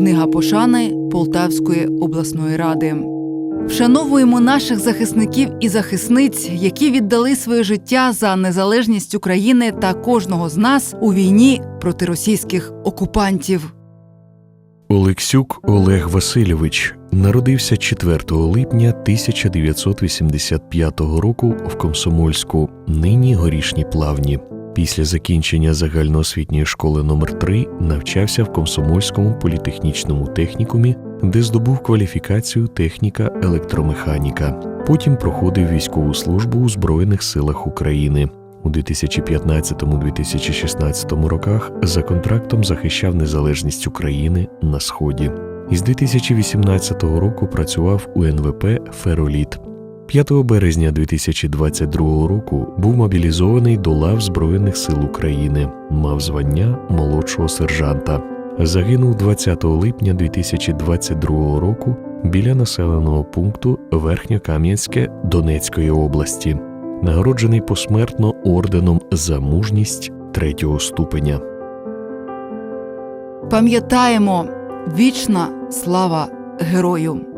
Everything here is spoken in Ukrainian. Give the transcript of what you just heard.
Книга пошани Полтавської обласної ради. Вшановуємо наших захисників і захисниць, які віддали своє життя за незалежність України та кожного з нас у війні проти російських окупантів. Олексюк Олег Васильович народився 4 липня 1985 року в Комсомольську, нині горішні плавні. Після закінчення загальноосвітньої школи номер 3 навчався в Комсомольському політехнічному технікумі, де здобув кваліфікацію техніка електромеханіка. Потім проходив військову службу у Збройних силах України. У 2015-2016 роках за контрактом захищав незалежність України на сході. Із 2018 року працював у НВП Фероліт. 5 березня 2022 року був мобілізований до лав Збройних сил України, мав звання молодшого сержанта. Загинув 20 липня 2022 року біля населеного пункту Верхньокам'янське Донецької області нагороджений посмертно орденом за мужність третього ступеня. Пам'ятаємо вічна слава герою.